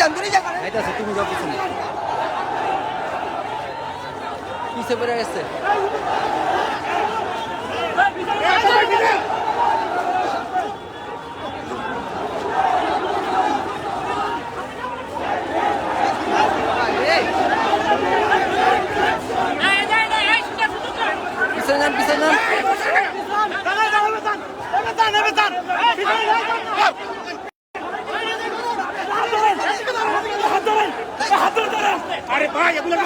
যান দূরে যান আইতাছে তুমি যাও পিছনে পিছে পড়ে গেছে Pisanan, pisanan. Evet lan, evet lan. Evet lan, evet lan. Evet lan, evet lan. আরে ভাই এগুলো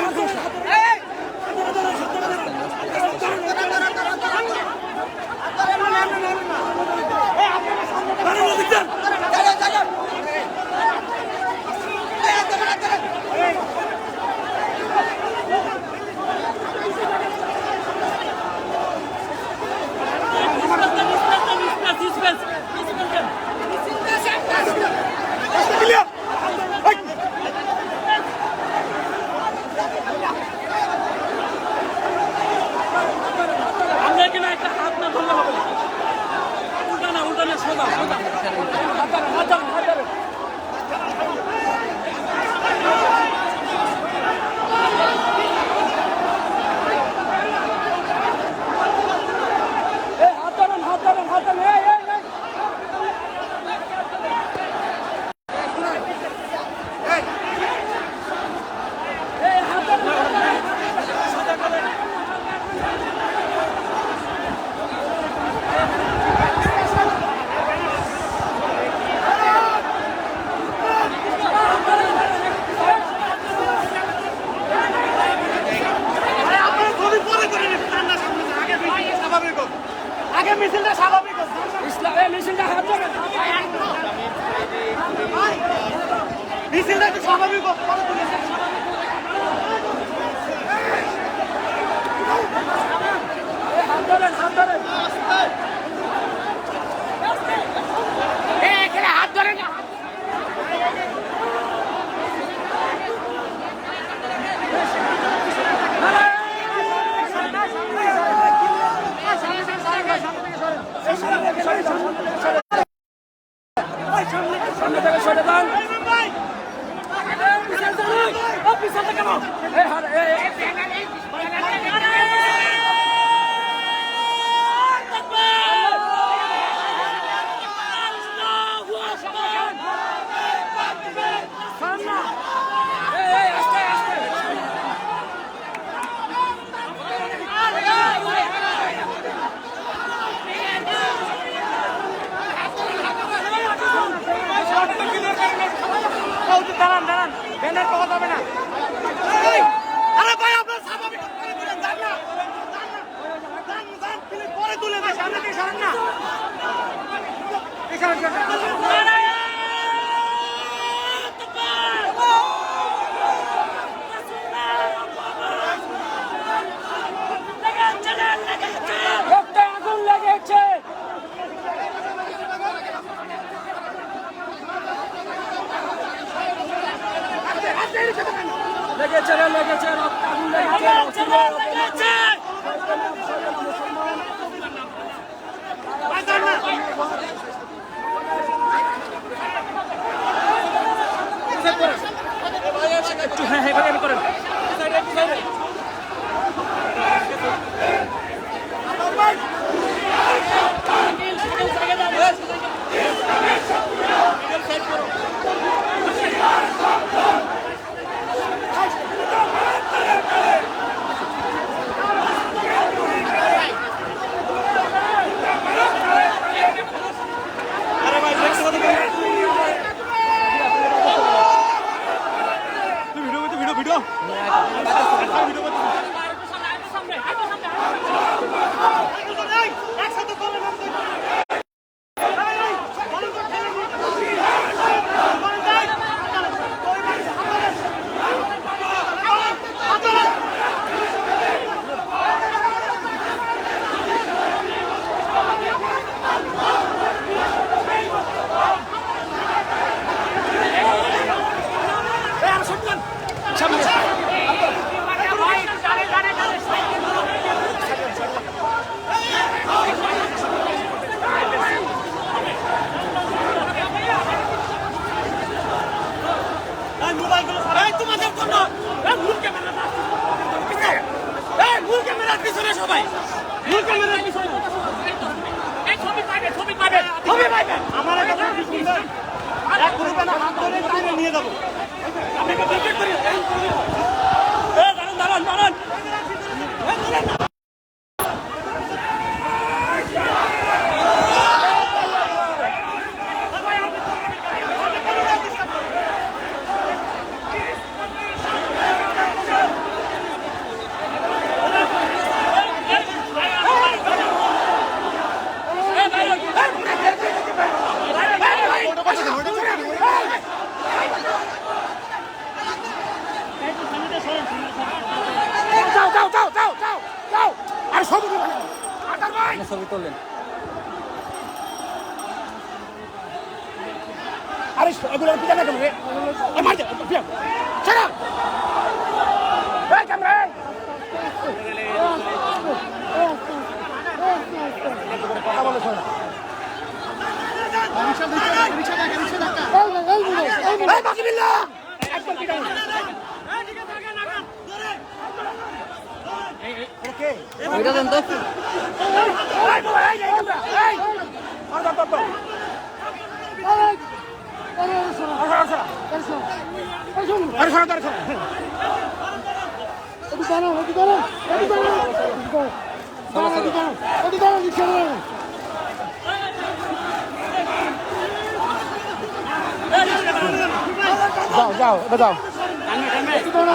যাও যাও যাও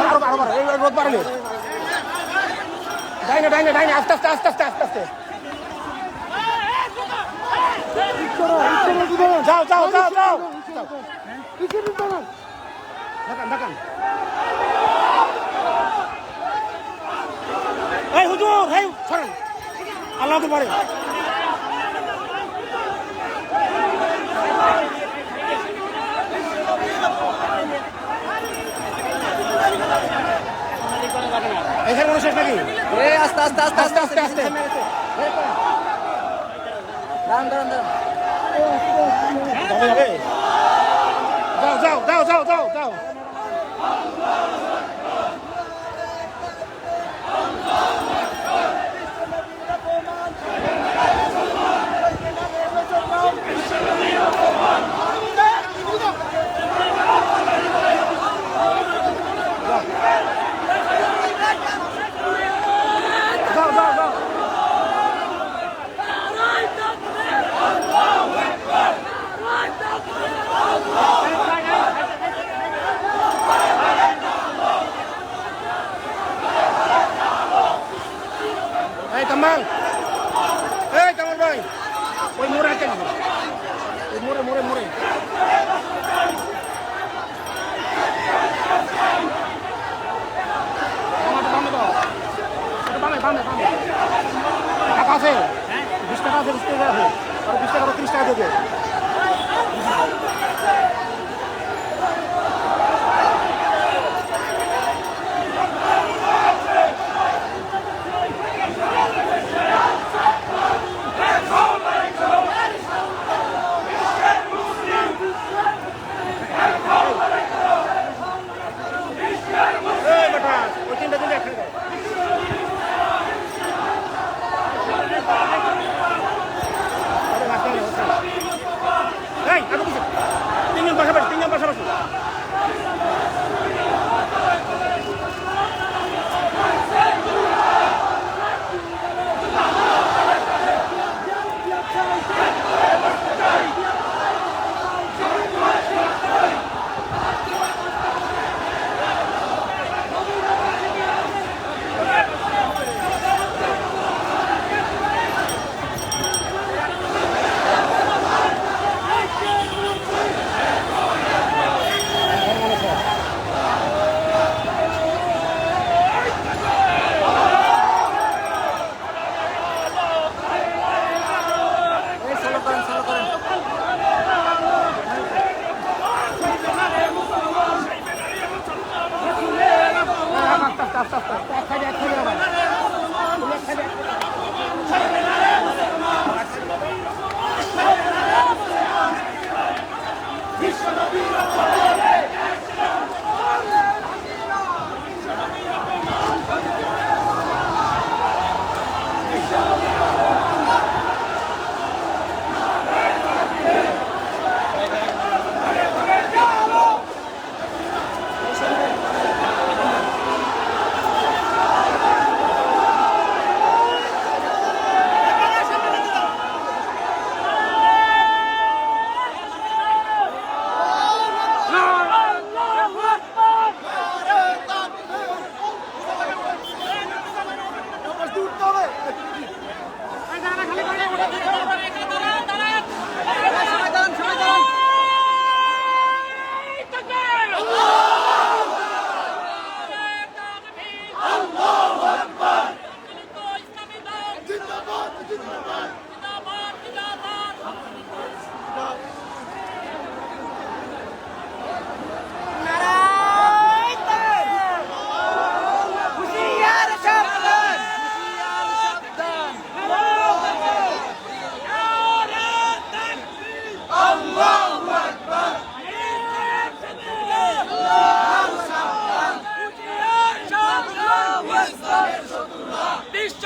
আরও আরও আরও রোদ পারলে ডাইনে ডাইনে ডাইনে আস্তে আস্তে আস্তে আস্তে আস্তে আস্তে যাও যাও যাও যাও এই পারে এখানে কোনো শেষ আস্তে আস্তে আস্তে। আস্তে আস্তে আস্তে। দাঁড়ান দাঁড়ান দাঁড়ান। 到到。到 মাল। এই কামাল ভাই, ওই মোড়ে আটকে ওই মোড়ে মোড়ে মোড়ে। টাকা আছে। বিশ টাকা আছে, বিশ টাকা আছে। আর বিশ টাকা ত্রিশ টাকা দেবে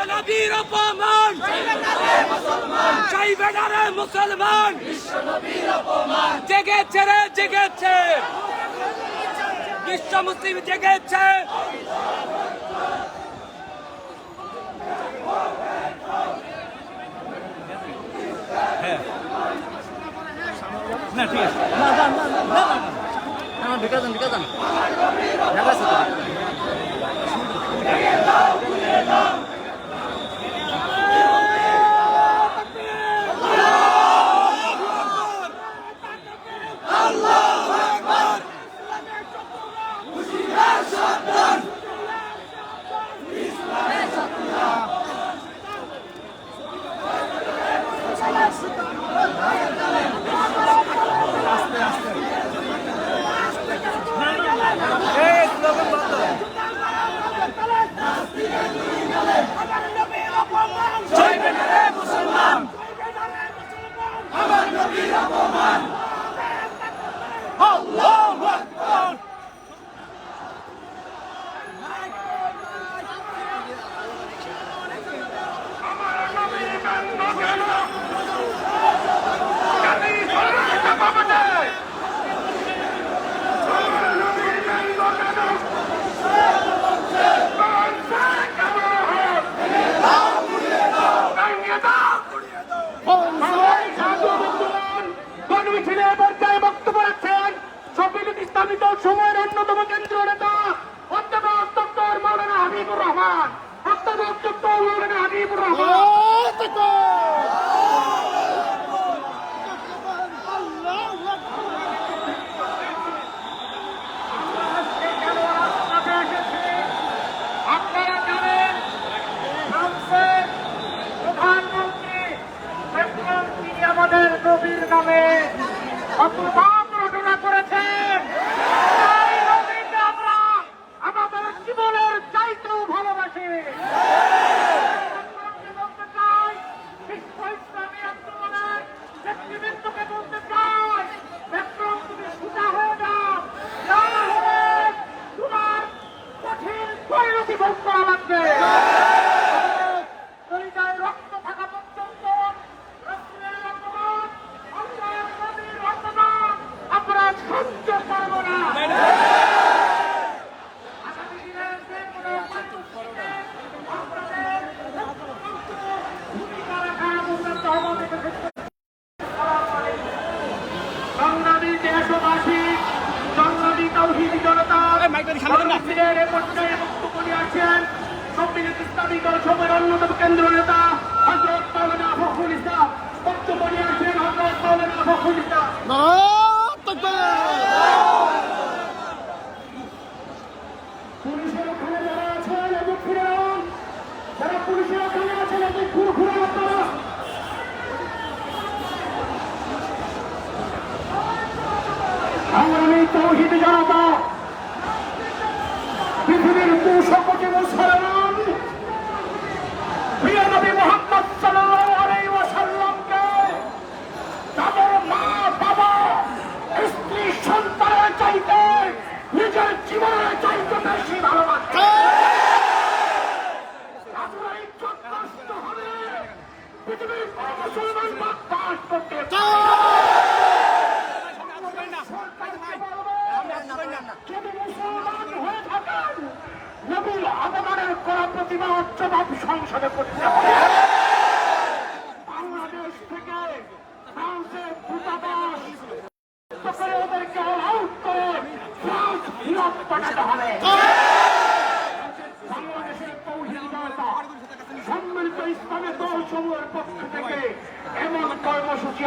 নবীর অপমান চাইবে না রে মুসলমান জেগেছে রে জেগেছে বিশ্ব মুসলিম জেগেছে না না ঢুকে দেন ঢুকে দেন জায়গা আছে তো। চাইবে না রে মুসলমান আল্লাহু আকবার মিছিলে পর্যায়ে বক্তব্য রাখছেন সম্মিলিত ইসলামী সময়ের অন্যতম কেন্দ্র নেতা অধ্যাপক মৌলানা হাবিবুর রহমান। অধ্যাপক মৌলানা হাবিবুর রহমান। আমাদের নবীর নামে অপবাদ রচনা করেছেন তাই নবীকে আমরা আমাদের জীবনের চাইতেও ভালোবাসি ম্যাক্রনকে বলতে চাই, বিশ্ব ইসলামী আন্দোলনের নেতৃবৃন্দকে বলতে চাই, ম্যাক্রন তুমি সোজা হয়ে যাও। না হলে তোমার কঠিন পরিণতি ভোগ করা লাগবে হৃদয়ে রক্ত থাকা পর্যন্ত রক্তের অপমান, আল্লাহর নবীর অপমান আমরা সহ্য করব না। আগামী দিনে যে কোনো পরিস্থিতিতে আপনাদের ভূমিকা রাখা পর্যন্ত আমাদের কাছে সংগ্রামী দেশবাসী সংগ্রামী তৌহিদি জনতা মিছিলের এ পর্যায়ে আছেন সম্মিলিত ইসলামী দল সময়ের অন্যতম কেন্দ্র নেতা হজরত মাওলানা ফখরুল ইসলাম। বক্তব্য নিয়ে হজরত মাওলানা ফখরুল ইসলাম। পুলিশের ওখানে যারা আছেন এদিক ফিরে যারা পুলিশের ওখানে আছেন এদিক ঘুরে ঘুরে আপনারা সংগ্রামী তৌহিদ জনতা পৃথিবীর দুশকোটি মুসলমান প্রিয় নবী মোহাম্মদ সাল্লাল্লাহু আলাইহি ওয়াসাল্লামকে তাদের মা বাবা স্ত্রী সন্তানের চাইতে নিজের জীবনের চাইতে বেশি ভালোবাসে আপনারা ইজ্জত নষ্ট হবে পৃথিবীর কোনো মুসলমান বাস করতে নবীর অবদানের করা প্রতিবাদ ওদেরকে আউট করে পাঠাতে হবে বাংলাদেশের তৌহিদ জনতা সম্মিলিত ইসলামের দল সমূহের পক্ষ থেকে এমন কর্মসূচি আসতে পারে যদি ফ্রান্সের প্রবাসী চাপ খুলে পড়ে যমুনা নদীতে ভাসিয়ে দিতে দ্বিধা করে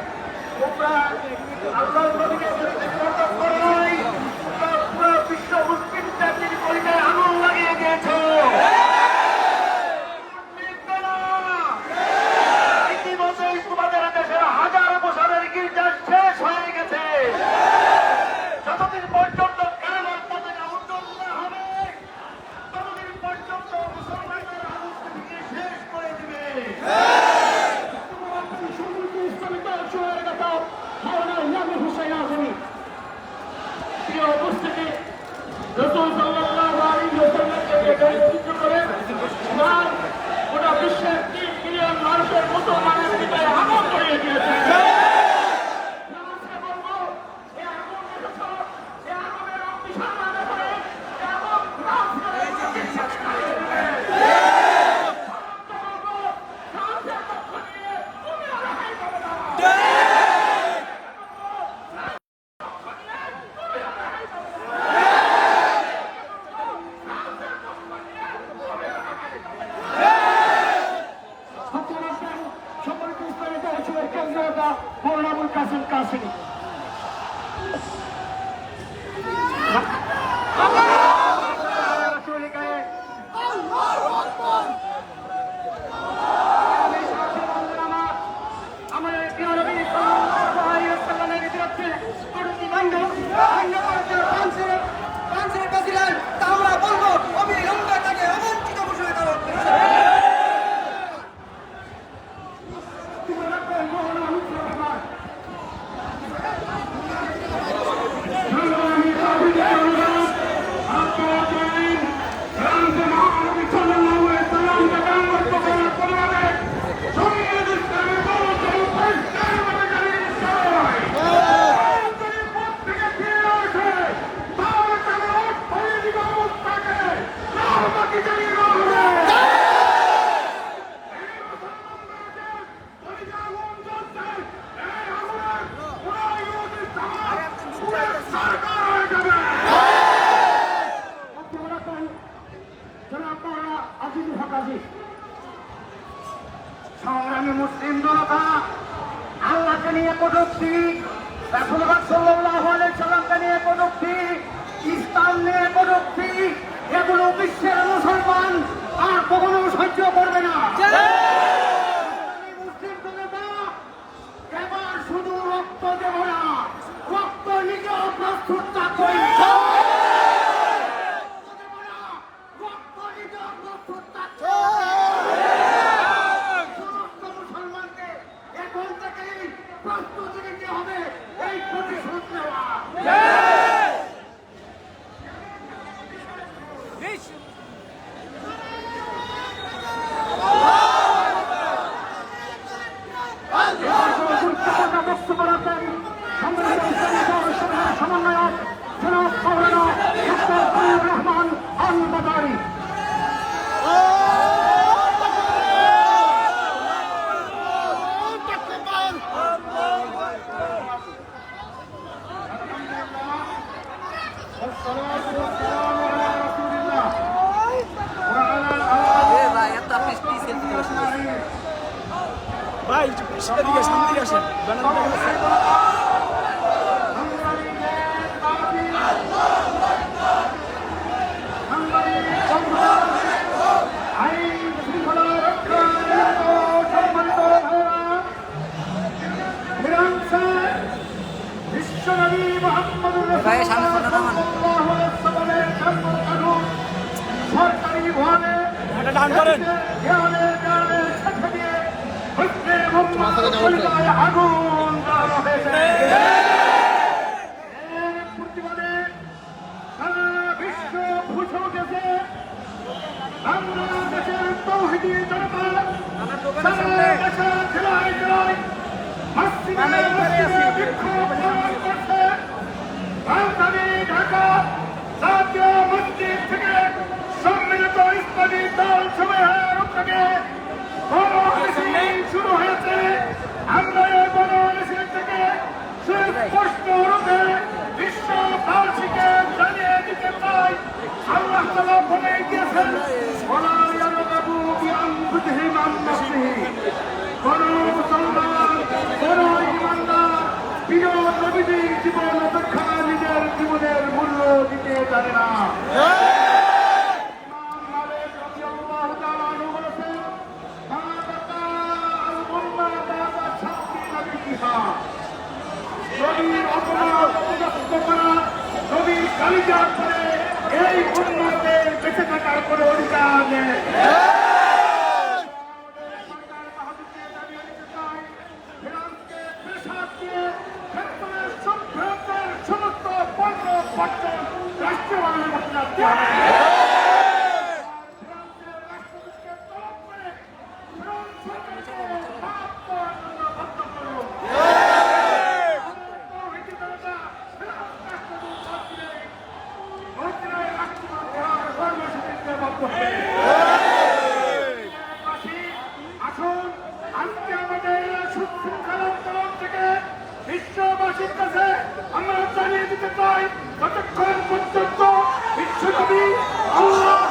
তোমরা আল্লাহ নবীকে 네! ঐক্যবদ্ধ Ben ولا يرغب بأنفسه عن نفسه কোনো মুসলমান কোনো ইমানদার প্রিয় নবীদের জীবন অপেক্ষা নিজের জীবনের মূল্য দিতে জানে না আজকে আমাদের সুশৃঙ্খল আন্দোলন থেকে বিশ্ববাসীর কাছে আমরা জানিয়ে দিতে চাই ততক্ষণ পর্যন্ত বিশ্বকবি আল্লাহ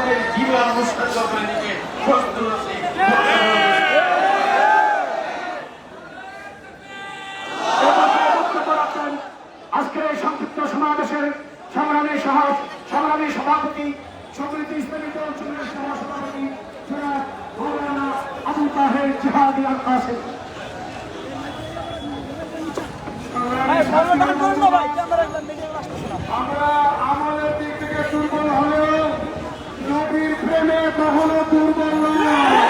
আমাদের জীবন উৎসর্গ করে দিকে প্রস্তুত আছি। আজকের এই সংক্ষিপ্ত সমাবেশের সংগ্রামী সাহস সংগ্রামী সভাপতি সম্মিলিত ইসলামী দল চুনের সভাপতি জনাব মৌলানা আবু তাহের জিহাদি আল কাসেম। আমরা আমাদের দিক থেকে দুর্বল হলেও প্রেমে কখনো দুর্বল নয়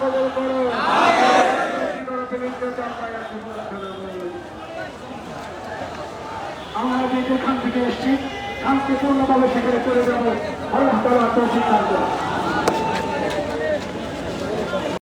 কবল করো। আমরা যেখান থেকে এসেছি শান্তিপূর্ণভাবে সেখানে চলে যাব। আল্লাহ তালা করো